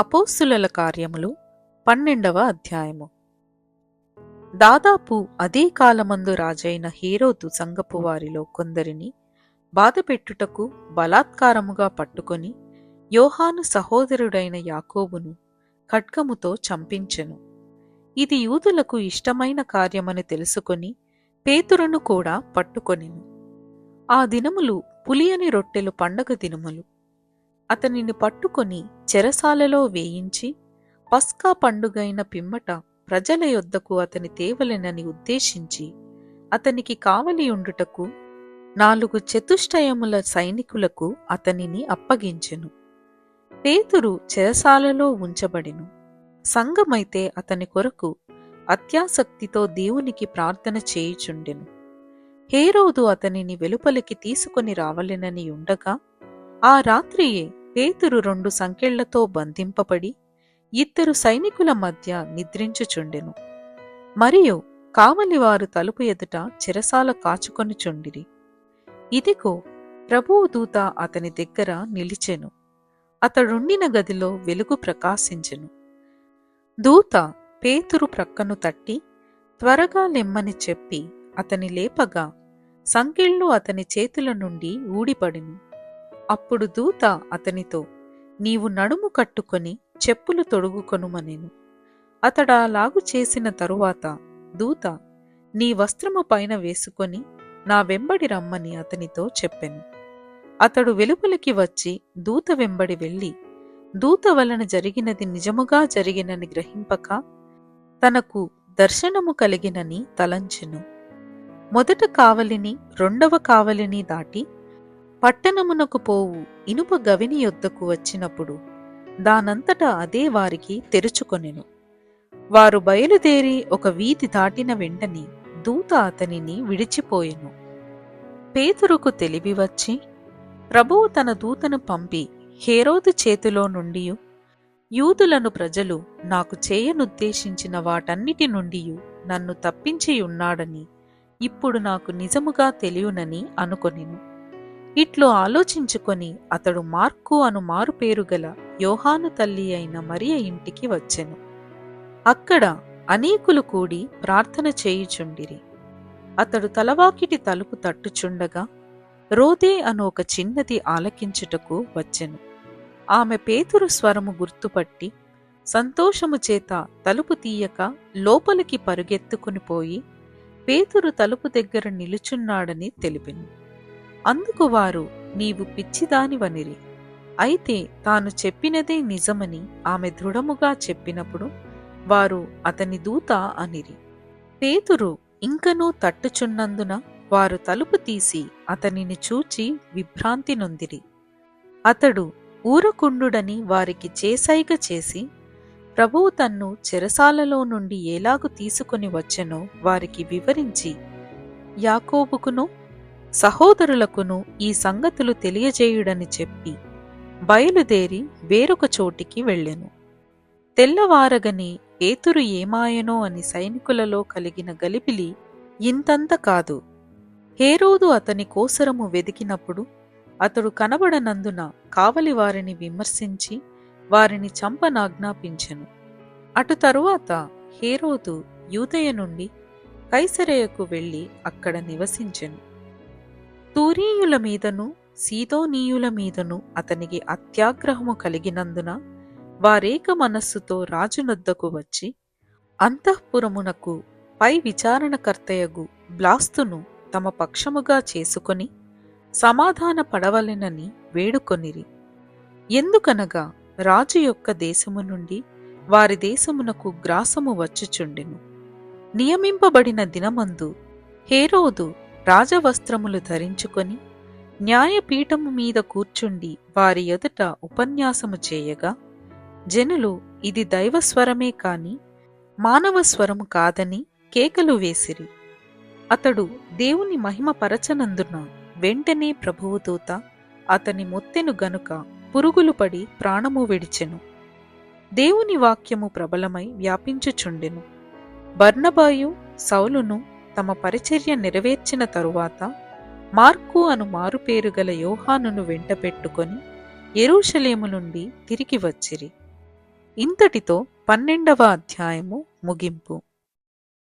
అపోస్తుల కార్యములు పన్నెండవ అధ్యాయము. దాదాపు అదే కాలమందు రాజైన హీరోతు సంగపు వారిలో కొందరిని బాధపెట్టుటకు బలాత్కారముగా పట్టుకొని యోహాను సహోదరుడైన యాకోబును ఖడ్గముతో చంపించెను. ఇది యూదులకు ఇష్టమైన కార్యమని తెలుసుకొని పేతురును కూడా పట్టుకొనెను. ఆ దినములు పులియని రొట్టెలు పండగ దినములు. అతనిని పట్టుకొని చెరసాలలో వేయించి పస్కా పండుగైన పిమ్మట ప్రజల యొద్దకు అతని తేవలెనని ఉద్దేశించి అతనికి కావలి ఉండుటకు నాలుగు చతుష్టయముల సైనికులకు అతనిని అప్పగించెను. పేతురు చెరసాలలో ఉంచబడెను. సంఘమైతే అతని కొరకు అత్యాసక్తితో దేవునికి ప్రార్థన చేయుచుండెను. హేరోదు అతనిని వెలుపలికి తీసుకొని రావలెనని ఉండగా ఆ రాత్రియే పేతురు రెండు సంకెళ్ళతో బంధింపబడి ఇద్దరు సైనికుల మధ్య నిద్రించుచుండెను. మరియు కావలివారు తలుపు ఎదుట చెరసాల కాచుకొనుచుండిరి ఇదిగో ప్రభువు దూత అతని దగ్గర నిలిచెను. అతడుండిన గదిలో వెలుగు ప్రకాశించెను. దూత పేతురు ప్రక్కను తట్టి త్వరగా లెమ్మని చెప్పి అతని లేపగా సంకెళ్ళు అతని చేతుల నుండి ఊడిపడెను. అప్పుడు దూత అతనితో నీవు నడుము కట్టుకొని చెప్పులు తొడుగుకొనుమనెను. అతడాలాగు చేసిన తరువాత దూత నీ వస్త్రము పైన వేసుకొని నా వెంబడి రమ్మని అతనితో చెప్పెను. అతడు వెలుపలికి వచ్చి దూత వెంబడి వెళ్ళి దూత వలన జరిగినది నిజముగా జరిగినని గ్రహింపక తనకు దర్శనము కలిగినని తలంచెను. మొదట కావలిని రెండవ కావలిని దాటి పట్టణమునకు పోవు ఇనుప గవిని యొద్దకు వచ్చినప్పుడు దానంతటా అదే వారికి తెరుచుకొనెను. వారు బయలుదేరి ఒక వీధి దాటిన వెంటనే దూత అతనిని విడిచిపోయెను. పేతురుకు తెలివి వచ్చి ప్రభువు తన దూతను పంపి హేరోదు చేతిలో నుండి యూదులను ప్రజలు నాకు చేయనుద్దేశించిన వాటన్నిటి నుండి నన్ను తప్పించి ఉన్నాడని ఇప్పుడు నాకు నిజముగా తెలియనని అనుకొనెను. ఇట్లు ఆలోచించుకొని అతడు మార్కు అను మారుపేరు గల యోహాను తల్లి అయిన మరియ ఇంటికి వచ్చెను. అక్కడ అనేకులు కూడి ప్రార్థన చేయుచుండిరి. అతడు తలవాకిటి తలుపు తట్టుచుండగా రోదే అను ఒక చిన్నది ఆలకించుటకు వచ్చెను. ఆమె పేతురు స్వరము గుర్తుపట్టి సంతోషము చేత తలుపు తీయక లోపలికి పరుగెత్తుకుని పోయి పేతురు తలుపు దగ్గర నిలుచున్నాడని తెలిపింది అందుకు వారు నీవు పిచ్చిదానివనిరి. అయితే తాను చెప్పినదే నిజమని ఆమె దృఢముగా చెప్పినప్పుడు వారు అతని దూత అనిరి. పేతురు ఇంకనూ తట్టుచున్నందున వారు తలుపు తీసి అతనిని చూచి విభ్రాంతి నొందిరి. అతడు ఊరకుండుడని వారికి చేసైగ చేసి ప్రభువు తన్ను చెరసాలలో నుండి ఎలాగు తీసుకుని వచ్చెనో వారికి వివరించి యాకోబుకును సహోదరులకును ఈ సంగతులు తెలియజేయుడని చెప్పి బయలుదేరి వేరొక చోటికి వెళ్ళెను. తెల్లవారగని పేతురు ఏమాయనో అని సైనికులలో కలిగిన గలిబిలి ఇంతంత కాదు. హేరోదు అతని కోసరము వెదికినప్పుడు అతడు కనబడనందున కావలి వారిని విమర్శించి వారిని చంపనాజ్ఞాపించెను. అటు తరువాత హేరోదు యూదయ నుండి కైసరయకు వెళ్ళి అక్కడ నివసించెను. తూరీయుల మీదను సీదోనీయుల మీదను అతనికి అత్యాగ్రహము కలిగినందున వారేక మనస్సుతో రాజునొద్దకు వచ్చి అంతఃపురమునకు పై విచారణకర్తయగు బ్లాస్తును తమ పక్షముగా చేసుకొని సమాధాన పడవలెనని వేడుకొనిరి. ఎందుకనగా రాజు యొక్క దేశము నుండి వారి దేశమునకు గ్రాసము వచ్చుచుండెను. నియమింపబడిన దినమందు హేరోదు రాజవస్త్రములు ధరించుకొని న్యాయపీఠము మీద కూర్చుండి వారి ఎదుట ఉపన్యాసము చేయగా జనులు ఇది దైవస్వరమే కాని మానవ స్వరము కాదని కేకలు వేసిరి. అతడు దేవుని మహిమ పరచనందున వెంటనే ప్రభువు దూత అతని మొత్తెను గనుక పురుగులు పడి ప్రాణము విడిచెను. దేవుని వాక్యము ప్రబలమై వ్యాపించుచుండెను. బర్ణబాయు సౌలును తమ పరిచర్య నెరవేర్చిన తరువాత మార్కు అను మారుపేరు గల యోహానును వెంటపెట్టుకొని ఎరూషలేము నుండి తిరిగి వచ్చిరి. ఇంతటితో పన్నెండవ అధ్యాయము ముగింపు.